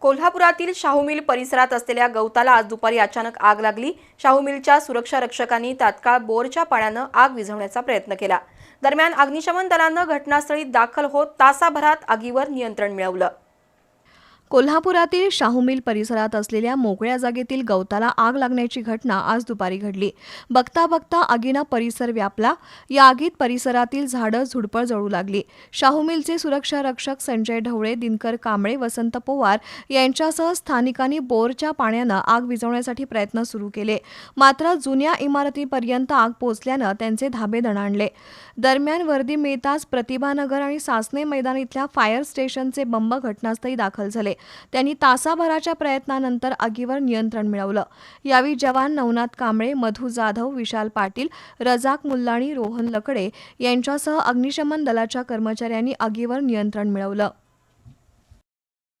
कोल्हापुरातील शाहू मिल परिसरात असलेल्या गवताला आज दुपारी अचानक आग लागली. शाहू मिलच्या सुरक्षा रक्षकांनी तात्काळ बोरच्या पाण्यानं आग विझवण्याचा प्रयत्न केला. दरम्यान अग्निशमन दलानं घटनास्थळी दाखल होत तासाभरात आगीवर नियंत्रण मिळवलं. कोल्हापुरातील शाहू मिल परिसरात असलेल्या मोकळ्या जागेतील गवताला आग लागण्याची घटना आज दुपारी घडली. बघता बघता आगीनं परिसर व्यापला. या आगीत परिसरातील झाडं झुडपळ जळू लागली. शाहू मिलचे सुरक्षा रक्षक संजय ढवळे दिनकर कांबळे वसंत पवार यांच्यासह स्थानिकांनी बोरच्या पाण्यानं आग विझवण्यासाठी प्रयत्न सुरू केले. मात्र जुन्या इमारतीपर्यंत आग पोचल्यानं त्यांचे धाबे दणाणले. दरम्यान वर्दी मिळताच प्रतिभानगर आणि सासने मैदान इथल्या फायर स्टेशनचे बंब घटनास्थळी दाखल झाले. त्यांनी तासाभराच्या प्रयत्नानंतर आगीवर नियंत्रण मिळवलं. यावेळी जवान नवनाथ कांबळे मधू जाधव विशाल पाटील रजाक मुल्लाणी रोहन लकडे यांच्यासह अग्निशमन दलाच्या कर्मचाऱ्यांनी आगीवर नियंत्रण मिळवलं.